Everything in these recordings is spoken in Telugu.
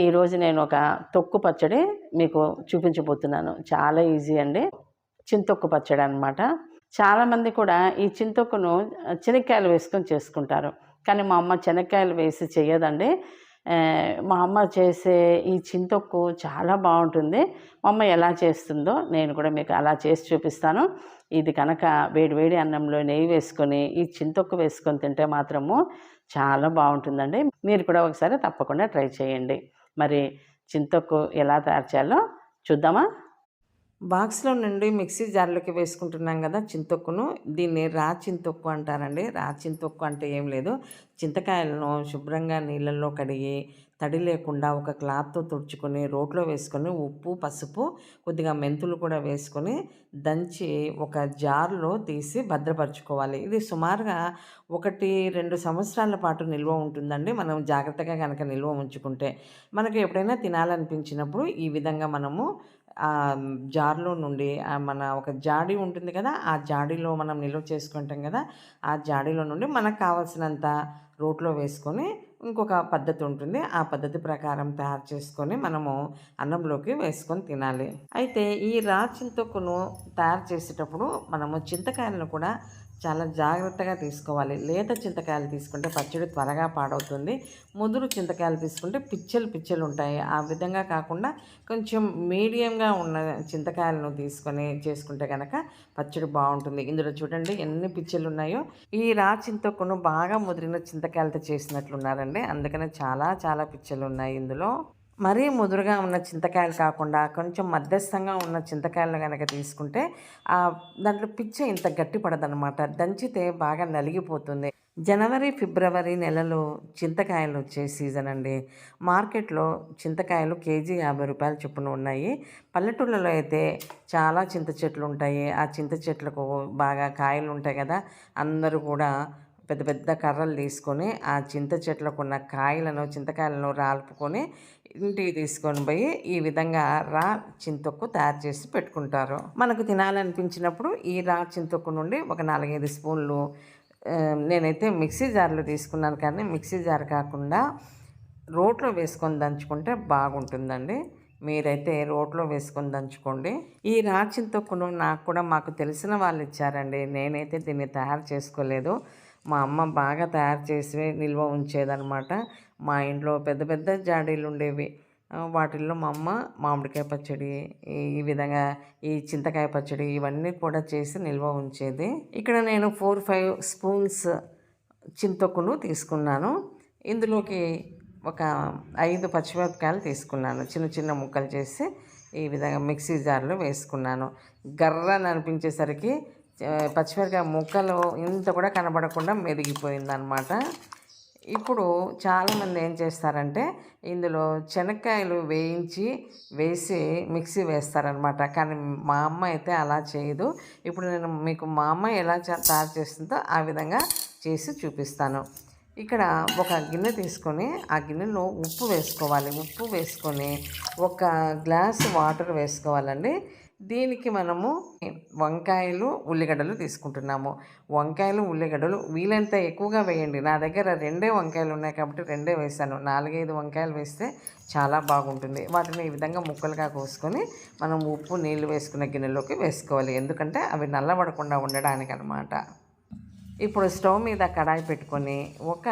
ఈరోజు నేను ఒక తొక్కు పచ్చడి మీకు చూపించబోతున్నాను. చాలా ఈజీ అండి. చింతొక్కు పచ్చడి అనమాట చాలామంది కూడా ఈ చింతొక్కును చెనక్కాయలు వేసుకొని చేసుకుంటారు. కానీ మా అమ్మ చెనక్కాయలు వేసి చేయదండి. మా అమ్మ చేసే ఈ చింతొక్కు చాలా బాగుంటుంది. మా అమ్మ ఎలా చేస్తుందో నేను కూడా మీకు అలా చేసి చూపిస్తాను. ఇది కనుక వేడి వేడి అన్నంలో నెయ్యి వేసుకొని ఈ చింతొక్కు వేసుకొని తింటే మాత్రము చాలా బాగుంటుందండి. మీరు కూడా ఒకసారి తప్పకుండా ట్రై చేయండి. మరి చింతొక్కు ఎలా తయారు చేయాలో చూద్దామా? బాక్స్లో నుండి మిక్సీ జార్లోకి వేసుకుంటున్నాం కదా చింతొక్కును. దీన్ని రా చింతొక్కు అంటారండి. రా చింతొక్కు అంటే ఏం లేదు. చింతకాయలను శుభ్రంగా నీళ్ళల్లో కడిగి తడి లేకుండా ఒక క్లాత్తో తుడుచుకొని రోట్లో వేసుకొని ఉప్పు పసుపు కొద్దిగా మెంతులు కూడా వేసుకొని దంచి ఒక జార్లో తీసి భద్రపరచుకోవాలి. ఇది సుమారుగా ఒకటి రెండు సంవత్సరాల పాటు నిల్వ ఉంటుందండి. మనం జాగ్రత్తగా కనుక నిల్వ ఉంచుకుంటే మనకు ఎప్పుడైనా తినాలనిపించినప్పుడు ఈ విధంగా మనము ఆ జార్లో నుండి మన ఒక జాడి ఉంటుంది కదా ఆ జాడీలో మనం నిల్వ చేసుకుంటాం కదా ఆ జాడీలో నుండి మనకు కావాల్సినంత రోట్లో వేసుకొని ఇంకొక పద్ధతి ఉంటుంది ఆ పద్ధతి ప్రకారం తయారు చేసుకొని మనము అన్నంలోకి వేసుకొని తినాలి. అయితే ఈ రాచింతకును తయారు చేసేటప్పుడు మనము చింతకాయలను కూడా చాలా జాగ్రత్తగా తీసుకోవాలి. లేత చింతకాయలు తీసుకుంటే పచ్చడి త్వరగా పాడవుతుంది. ముదురు చింతకాయలు తీసుకుంటే పిచ్చలు పిచ్చలు ఉంటాయి. ఆ విధంగా కాకుండా కొంచెం మీడియంగా ఉన్న చింతకాయలను తీసుకొని చేసుకుంటే కనుక పచ్చడి బాగుంటుంది. ఇందులో చూడండి ఎన్ని పిచ్చలు ఉన్నాయో. ఈ రా చింతకును బాగా ముదిరిన చింతకాయలతో చేసినట్లున్నారండి. అందుకనే చాలా చాలా పిచ్చలు ఉన్నాయి ఇందులో. మరీ ముదురుగా ఉన్న చింతకాయలు కాకుండా కొంచెం మధ్యస్థంగా ఉన్న చింతకాయలు కనుక తీసుకుంటే ఆ దాంట్లో పిచ్చ ఇంత గట్టి పడదనమాట దంచితే బాగా నలిగిపోతుంది. జనవరి ఫిబ్రవరి నెలలో చింతకాయలు వచ్చే సీజన్ అండి. మార్కెట్లో చింతకాయలు కేజీ యాభై రూపాయల చొప్పున ఉన్నాయి. పల్లెటూళ్ళలో అయితే చాలా చింత చెట్లు ఉంటాయి. ఆ చింత చెట్లకు బాగా కాయలు ఉంటాయి కదా అందరూ కూడా పెద్ద పెద్ద కర్రలు తీసుకొని ఆ చింత చెట్లకు ఉన్న కాయలను చింతకాయలను రాల్పుకొని ఇంటికి తీసుకొని పోయి ఈ విధంగా రా చింతొక్కు తయారు చేసి పెట్టుకుంటారు. మనకు తినాలనిపించినప్పుడు ఈ రా చింతొక్కు నుండి ఒక నాలుగైదు స్పూన్లు నేనైతే మిక్సీ జార్లో తీసుకున్నాను కానీ మిక్సీ జార్ కాకుండా రోట్లో వేసుకొని దంచుకుంటే బాగుంటుందండి. మీరైతే రోట్లో వేసుకొని దంచుకోండి. ఈ రాచింతొక్కును నాకు కూడా మాకు తెలిసిన వాళ్ళు ఇచ్చారండి. నేనైతే దీన్ని తయారు చేసుకోలేదు. మా అమ్మ బాగా తయారు చేసి నిల్వ ఉంచేదనమాట మా ఇంట్లో పెద్ద పెద్ద జాడీలు ఉండేవి వాటిల్లో మా అమ్మ మామిడికాయ పచ్చడి ఈ- ఈ విధంగా ఈ చింతకాయ పచ్చడి ఇవన్నీ కూడా చేసి నిల్వ ఉంచేది. ఇక్కడ నేను ఫోర్ ఫైవ్ స్పూన్స్ చింతొక్కును తీసుకున్నాను. ఇందులోకి ఒక ఐదు పచ్చిమిరపకాయలు తీసుకున్నాను. చిన్న చిన్న ముక్కలు చేసి ఈ విధంగా మిక్సీ జార్లో వేసుకున్నాను. గర్రని అనిపించేసరికి పచ్చిమిరకాయ పచ్చిమిరపకాయ ముక్కలు ఇంత కూడా కనబడకుండా మెదిగిపోయిందనమాట ఇప్పుడు చాలామంది ఏం చేస్తారంటే ఇందులో శనక్కాయలు వేయించి వేసి మిక్సీ వేస్తారనమాట కానీ మా అమ్మ అయితే అలా చేయదు. ఇప్పుడు నేను మీకు మా అమ్మ ఎలా తయారు చేస్తుందో ఆ విధంగా చేసి చూపిస్తాను. ఇక్కడ ఒక గిన్నె తీసుకొని ఆ గిన్నెలో ఉప్పు వేసుకోవాలి. ఉప్పు వేసుకొని ఒక గ్లాస్ వాటర్ వేసుకోవాలండి. దీనికి మనము వంకాయలు ఉల్లిగడ్డలు తీసుకుంటున్నాము. వంకాయలు ఉల్లిగడ్డలు వీలంత ఎక్కువగా వేయండి. నా దగ్గర రెండే వంకాయలు ఉన్నాయి కాబట్టి రెండే వేసాను నాలుగైదు వంకాయలు వేస్తే చాలా బాగుంటుంది. వాటిని ఈ విధంగా ముక్కలుగా కోసుకొని మనం ఉప్పు నీళ్ళు వేసుకున్న గిన్నెలోకి వేసుకోవాలి. ఎందుకంటే అవి నల్లబడకుండా ఉండడానికి అనమాట ఇప్పుడు స్టవ్ మీద కడాయి పెట్టుకొని ఒక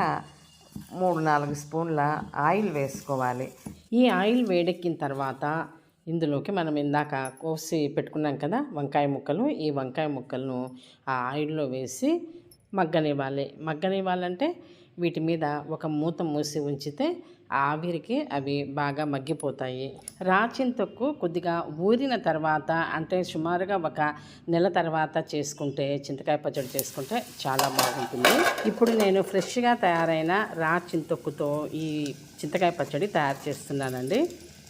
మూడు నాలుగు స్పూన్ల ఆయిల్ వేసుకోవాలి. ఈ ఆయిల్ వేడెక్కిన తర్వాత ఇందులోకి మనం ఇందాక కోసి పెట్టుకున్నాం కదా వంకాయ ముక్కలు. ఈ వంకాయ ముక్కలను ఆ ఆయిల్లో వేసి మగ్గనివ్వాలి. మగ్గనివ్వాలంటే వీటి మీద ఒక మూత మూసి ఉంచితే ఆవిరికి అవి బాగా మగ్గిపోతాయి. రాచింతొక్కు కొద్దిగా ఊరిన తర్వాత అంటే సుమారుగా ఒక నెల తర్వాత చేసుకుంటే చింతకాయ పచ్చడి చేసుకుంటే చాలా బాగుంటుంది. ఇప్పుడు నేను ఫ్రెష్గా తయారైన రా చింతొక్కుతో ఈ చింతకాయ పచ్చడి తయారు చేస్తున్నానండి.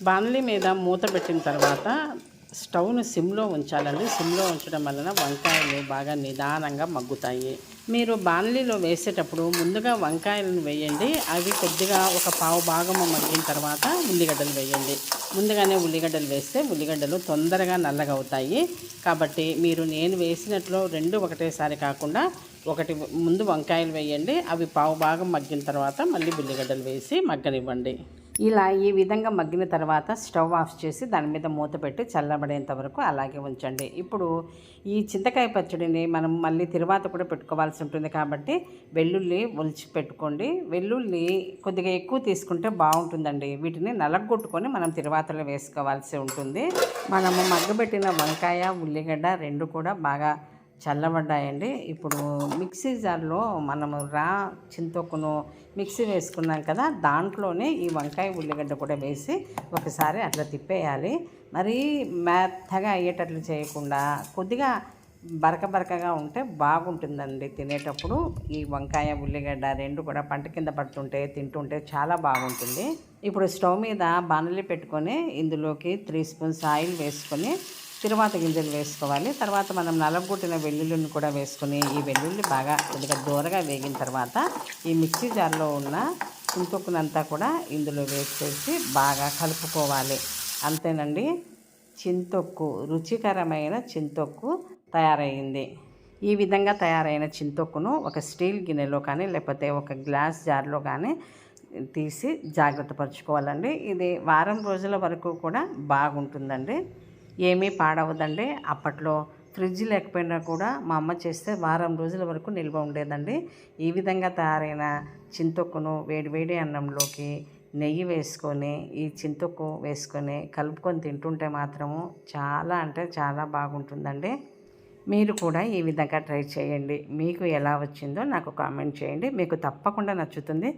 బాణలి మీద మూత పెట్టిన తర్వాత స్టవ్ను సిమ్లో ఉంచాలండి. సిమ్లో ఉంచడం వలన వంకాయలు బాగా నిదానంగా మగ్గుతాయి. మీరు బాణలిలో వేసేటప్పుడు ముందుగా వంకాయలను వేయండి. అవి కొద్దిగా ఒక పావు భాగము మగ్గిన తర్వాత ఉల్లిగడ్డలు వేయండి. ముందుగానే ఉల్లిగడ్డలు వేస్తే ఉల్లిగడ్డలు తొందరగా నల్లగా అవుతాయి కాబట్టి మీరు నేను వేసినట్లు రెండు ఒకటేసారి కాకుండా ఒకటి ముందు వంకాయలు వేయండి. అవి పావు భాగం మగ్గిన తర్వాత మళ్ళీ ఉల్లిగడ్డలు వేసి మగ్గనివ్వండి. ఇలా ఈ విధంగా మగ్గిన తర్వాత స్టవ్ ఆఫ్ చేసి దాని మీద మూత పెట్టి చల్లబడేంత వరకు అలాగే ఉంచండి. ఇప్పుడు ఈ చింతకాయ పచ్చడిని మనం మళ్ళీ తిరువాత కూడా పెట్టుకోవాల్సి ఉంటుంది కాబట్టి వెల్లుల్లి ఒలిచి పెట్టుకోండి. వెల్లుల్లి కొద్దిగా ఎక్కువ తీసుకుంటే బాగుంటుందండి. వీటిని నలగొట్టుకొని మనం తిరువాతలో వేసుకోవాల్సి ఉంటుంది. మనము మగ్గబెట్టిన వంకాయ ఉల్లిగడ్డ రెండు కూడా బాగా చల్లబడ్డాయండి. ఇప్పుడు మిక్సీ జార్లో మనము రా చింతొక్కును మిక్సీ వేసుకున్నాం కదా దాంట్లోనే ఈ వంకాయ ఉల్లిగడ్డ కూడా వేసి ఒకసారి అట్లా తిప్పేయాలి. మరీ మెత్తగా అయ్యేటట్లు చేయకుండా కొద్దిగా బరక బరకగా ఉంటే బాగుంటుందండి తినేటప్పుడు. ఈ వంకాయ ఉల్లిగడ్డ రెండు కూడా పంట కింద పడుతుంటే తింటుంటే చాలా బాగుంటుంది. ఇప్పుడు స్టవ్ మీద బాణలి పెట్టుకొని ఇందులోకి త్రీ స్పూన్స్ ఆయిల్ వేసుకొని తిరువాత గింజలు వేసుకోవాలి. తర్వాత మనం నలగొట్టిన వెల్లుల్లిని కూడా వేసుకుని ఈ వెల్లుల్లి బాగా కొద్దిగా దూరగా వేగిన తర్వాత ఈ మిక్సీ జార్లో ఉన్న చింతొక్కునంతా కూడా ఇందులో వేసేసి బాగా కలుపుకోవాలి. అంతేనండి. చింతొక్కు రుచికరమైన చింతొక్కు తయారైంది. ఈ విధంగా తయారైన చింతొక్కును ఒక స్టీల్ గిన్నెలో కానీ లేకపోతే ఒక గ్లాస్ జార్లో కానీ తీసి జాగ్రత్త పరుచుకోవాలండి. ఇది వారం రోజుల వరకు కూడా బాగుంటుందండి. ఏమీ పాడవదండి. అప్పట్లో ఫ్రిడ్జ్ లేకపోయినా కూడా మా అమ్మ చేస్తే వారం రోజుల వరకు నిల్వ ఉండేదండి. ఈ విధంగా తయారైన చింతొక్కును వేడి వేడి అన్నంలోకి నెయ్యి వేసుకొని ఈ చింతొక్కు వేసుకొని కలుపుకొని తింటుంటే మాత్రము చాలా అంటే చాలా బాగుంటుందండి. మీరు కూడా ఈ విధంగా ట్రై చేయండి. మీకు ఎలా వచ్చిందో నాకు కామెంట్ చేయండి. మీకు తప్పకుండా నచ్చుతుంది.